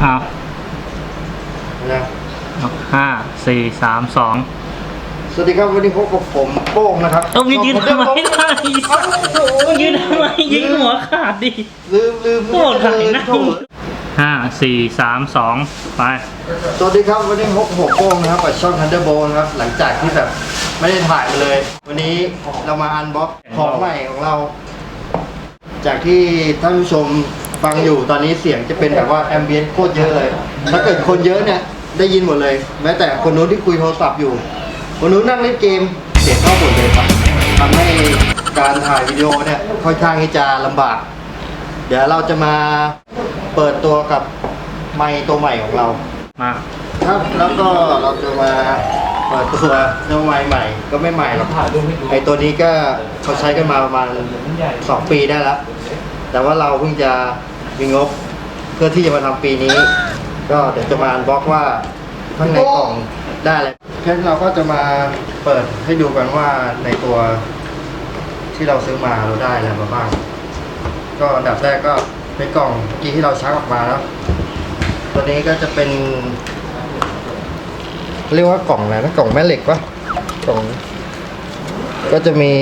เอานะเอาห้าสี่สามสองสวัสดีครับวันนี้พบกับผมโป้งนะครับเอาไปยืนทำไมได้เอ้าโถ่ยืนทำไมยิงหัวขาดดิลืมลืมโอ้ถ่ายหน้าโถ่ห้าสี่สามสองไป สวัสดีครับวันนี้พบกับผมโป้งนะครับกับช่อง Thunderbolt นะครับหลังจากที่แบบไม่ได้ถ่ายมาเลย วันนี้เรามาอันบ็อกของใหม่ของเรา จากที่ท่านผู้ชม ฟังอยู่ตอนนี้เสียงจะเป็นแบบว่าแอมเบียนโคตรเยอะเลย ถ้าเกิดคนเยอะเนี่ยได้ยินหมดเลย แม้แต่คนนู้นที่คุยโทรศัพท์อยู่ คนนู้นนั่งเล่นเกมเสียงเข้าหมดเลยครับทำให้การถ่ายวิดีโอเนี่ยค่อนข้างที่จะลำบาก เดี๋ยวเราจะมาเปิดตัวกับไมค์ตัวใหม่ของเรา มาครับ แล้วก็เราจะมาเปิดตัวเจ้าไม้ใหม่ ก็ไม่ใหม่หรอกไอตัวนี้ก็เขาใช้กันมาประมาณสองปีได้แล้ว แต่ว่าเราเพิ่งจะ มีงบเพื่อที่จะมาทำปีนี้ ก็เดี๋ยวจะมาบล็อกว่าข้างในกล่องได้อะไรเพชรเราก็จะมาเปิดให้ดูกันว่าในตัวที่เราซื้อมาเราได้อะไรมาบ้าง ก็อันดับแรกก็เป็นกล่องเมื่อกี้ที่เราชักออกมาแล้วตัวนี้ก็จะเป็น เรียกว่ากล่องอะไรนะกล่องแม่เหล็กวะกล่อง ก็จะมี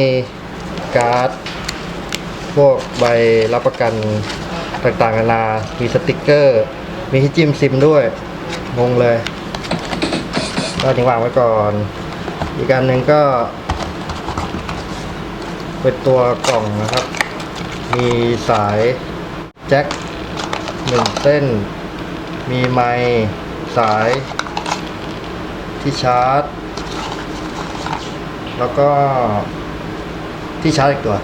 การ์ด พวกใบรับประกัน ต่างๆนานา มีสติกเกอร์ มีที่จิ้มซิมด้วย งงเลย ก็ทิ้งวางไว้ก่อน อีกอันหนึ่งก็ เป็นตัวกล่องนะครับ มีสายแจ็คหนึ่งเส้น มีไมค์สายที่ชาร์จ แล้วก็ที่ชาร์จอีกตัว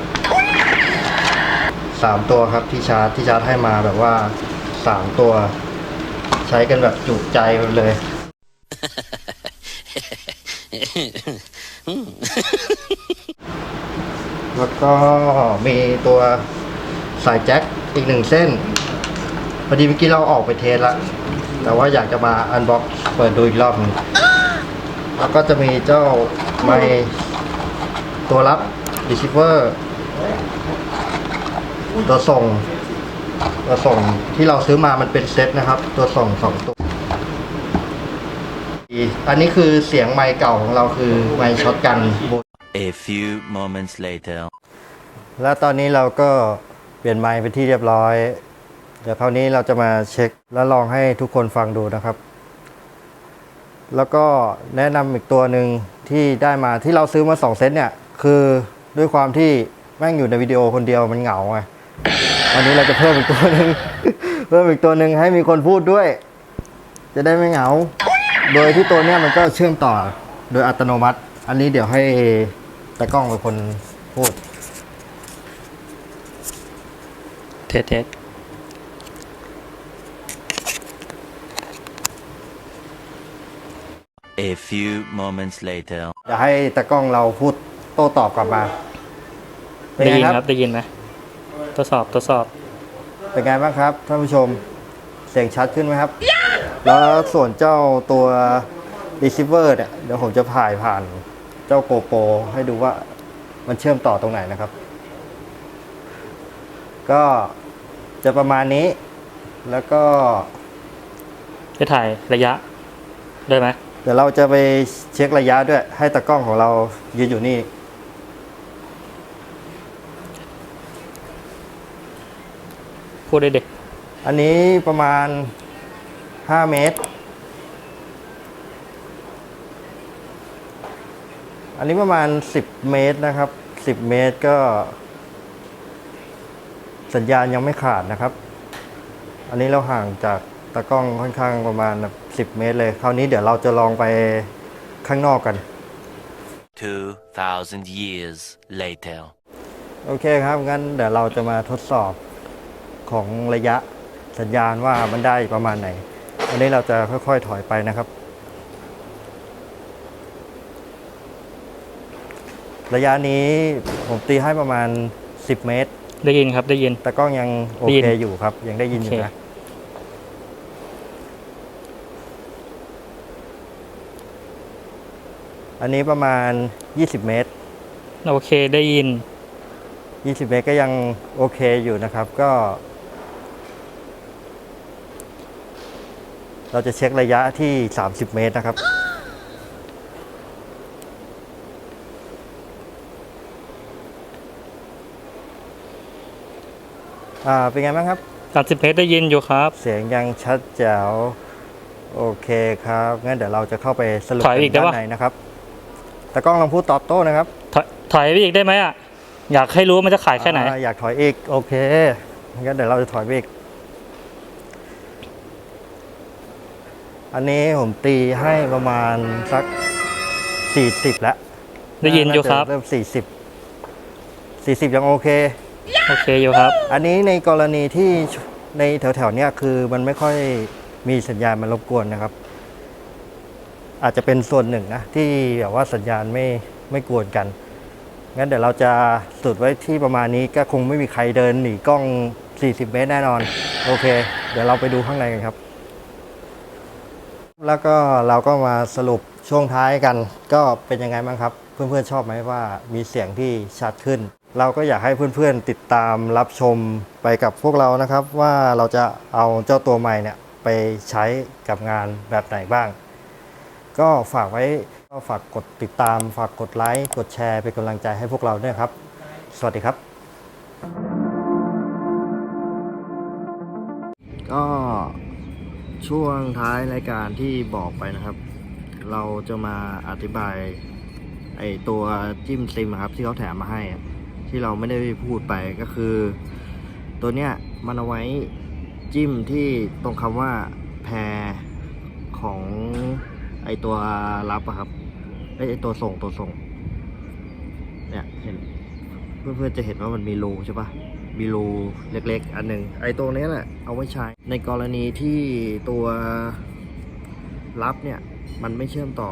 สามตัวครับที่ชาร์จที่ชาร์จให้มาแบบว่าสามตัว ใช้กันแบบจุใจไปเลย แล้วก็มีตัวสายแจ็คอีกหนึ่งเส้นพอดีเมื่อกี้เราออกไปเทสละแต่ว่าอยากจะมาอันบ็อกเปิดดูอีกรอบหนึงแล้วก็จะมีเจ้าไมค์ตัวรับ receiver ตัวส่ง ตัวส่งที่เราซื้อมามันเป็นเซตนะครับ ตัวส่งสองตัวอันนี้คือเสียงไมค์เก่าของเราคือไมค์ช็อตกัน A few moments later. แล้วตอนนี้เราก็เปลี่ยนไมค์ไปนที่เรียบร้อย เดี๋ยวคราวนี้เราจะมาเช็คและลองให้ทุกคนฟังดูนะครับ แล้วก็แนะนำอีกตัวหนึ่งที่ได้มาที่เราซื้อมา2เซตเนี่ย คือด้วยความที่แม่งอยู่ในวิดีโอคนเดียวมันเหงาไง วันนี้เราจะเพิ่มอีกตัวหนึ่งเพิ่มอีกตัวหนึ่งให้มีคนพูดด้วย จะได้ไม่เหงา โดยที่ตัวเนี้ยมันก็เชื่อมต่อโดยอัตโนมัติ อันนี้เดี๋ยวให้ตากล้องเป็นคนพูด เทสเทส A few moments later. เดี๋ยวให้ตากล้องเราพูดโต้ตอบกลับมา เป็นได้ไงยินคครัรับบ ได้ยินไหม ทดสอบทดสอบ เป็นไงบ้างครับท่านผู้ชมเสียงชัดขึ้นไหมครับ แล้วส่วนเจ้าตัว receiver เนี่ยเดี๋ยวผมจะถ่ายผ่านเจ้าโกโปรให้ดูว่ามันเชื่อมต่อตรงไหนนะครับ ก็จะประมาณนี้ แล้วก็จะถ่ายระยะได้ไหม เดี๋ยวเราจะไปเช็คระยะด้วย ให้ตากล้องของเรายืนอยู่นี่ พูดได้เด็กอันนี้ประมาณ 5 เมตร อันนี้ประมาณ 10 เมตรนะครับ 10 เมตรก็ สัญญาณยังไม่ขาดนะครับ อันนี้เราห่างจากตากล้องค่อนข้างประมาณแบบ10 เมตรเลย คราวนี้เดี๋ยวเราจะลองไปข้างนอกกัน 2,000 years later. โอเคครับ งั้นเดี๋ยวเราจะมาทดสอบ ของระยะสัญญาณว่ามันได้ประมาณไหน วันนี้เราจะค่อยๆถอยไปนะครับ ระยะนี้ผมตีให้ประมาณ 10 เมตร ได้ยินครับได้ยิน แต่กล้องยังโอได้ยินเคอยู่ครับ ยังได้ยินอยู่โอเคนะ อันนี้ประมาณ 20 เมตร โอเคได้ยิน 20 เมตรก็ยังโอเคอยู่นะครับ ก็ เราจะเช็คระยะที่ 30 เมตรนะครับ อ่า เป็นไงบ้างครับการสิบเมตรได้ยินอยู่ครับ เสียงยังชัดแจ๋ว โอเคครับ งั้นเดี๋ยวเราจะเข้าไปสรุปถอยอีกได้ด้าปะนในนะครับ แต่กล้องลองพูดตอบโต้นะครับถอยถอยไปอีกได้ไหมอะ อยากให้รู้ว่ามันจะขายแค่ไหน อ่าอยากถอยอีก โอเค งั้นเดี๋ยวเราจะถอยไปอีก อันนี้ผมตีให้ประมาณสัก40แล้วได้ยินอยู่ครับาจะเริ่ม40 40ยังโอเค โอเคอยู่ครับ อันนี้ในกรณีที่ในแถวๆเนี้ยคือมันไม่ค่อยมีสัญญาณมารบกวนนะครับ อาจจะเป็นส่วนหนึ่งนะ ที่แบบว่าสัญญาณไม่ไม่กวนกัน งั้นเดี๋ยวเราจะสุดไว้ที่ประมาณนี้ก็คงไม่มีใครเดินหนีกล้อง 40 เมตรแน่นอน โอเค เดี๋ยวเราไปดูข้างในกันครับ แล้วก็เราก็มาสรุปช่วงท้ายกัน ก็เป็นยังไงบ้างครับ เพื่อนๆชอบไหมว่ามีเสียงที่ชัดขึ้น เราก็อยากให้เพื่อนๆติดตามรับชมไปกับพวกเรานะครับ ว่าเราจะเอาเจ้าตัวใหม่เนี่ยไปใช้กับงานแบบไหนบ้าง ก็ฝากไว้ก็ฝากกดติดตาม ฝากกดไลค์กดแชร์เป็นกำลังใจให้พวกเราด้วยครับ สวัสดีครับ ก็ ช่วงท้ายรายการที่บอกไปนะครับ เราจะมาอธิบายไอตัวจิ้มซิมครับ ที่เขาแถมมาให้ ที่เราไม่ได้พูดไปก็คือ ตัวเนี้ยมันเอาไว้จิ้มที่ตรงคำว่าแพรของไอตัวรับอะครับไอยไอตัวส่งตัวส่ง เนี่ยเห็นเพื่อนๆจะเห็นว่ามันมีรูใช่ปะ มีรูเล็กๆ อันหนึ่งไอ้ตัวนี้แหละเอาไว้ใช้ ในกรณีที่ตัวรับเนี่ย มันไม่เชื่อมต่อ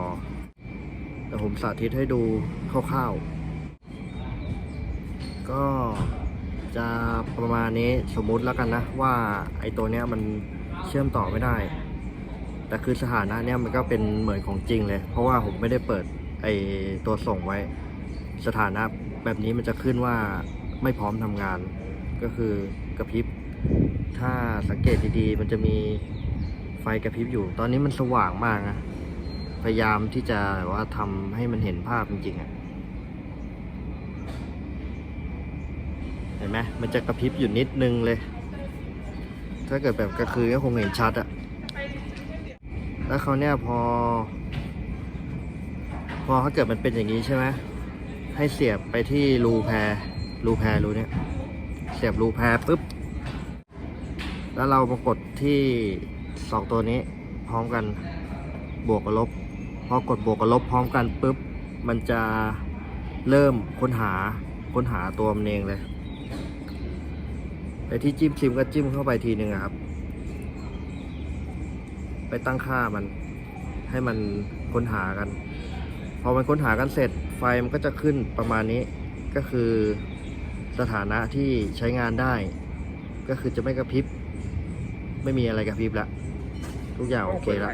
แต่ผมสาธิตให้ดูคร่าวๆ ก็จะประมาณนี้สมมุติแล้วกันนะ ว่าไอ้ตัวเนี้ยมันเชื่อมต่อไม่ได้ แต่คือสถานะเนี้ยมันก็เป็นเหมือนของจริงเลย เพราะว่าผมไม่ได้เปิดไอ้ตัวส่งไว้ สถานะแบบนี้มันจะขึ้นว่าไม่พร้อมทำงาน ก็คือกระพริบ ถ้าสังเกตดีๆ มันจะมีไฟกระพริบอยู่ ตอนนี้มันสว่างมากนะ พยายามที่จะแบบว่าทำให้มันเห็นภาพจริงๆอะเห็นไหมมันจะกระพริบอยู่นิดนึงเลย ถ้าเกิดแบบกลางคืนก็คงเห็นชัดอะแล้วเขาเนี่ยพอ พอถ้าเกิดมันเป็นอย่างนี้ใช่ไหมให้เสียบไปที่รูแพรรูแพรรูเนี้ย เสียบรูแพรปุ๊บ แล้วเรามากดที่สองตัวนี้พร้อมกันบวกกับลบ พอกดบวกกับลบพร้อมกันปุ๊บ มันจะเริ่มค้นหาค้นหาตัวมันเองเลย ไปที่จิ้มซิมก็จิ้มเข้าไปทีหนึ่งครับ ไปตั้งค่ามันให้มันค้นหากัน พอมันค้นหากันเสร็จไฟมันก็จะขึ้นประมาณนี้ก็คือ สถานะที่ใช้งานได้ ก็คือจะไม่กระพริบ ไม่มีอะไรกระพริบละ ทุกอย่างโอเคละ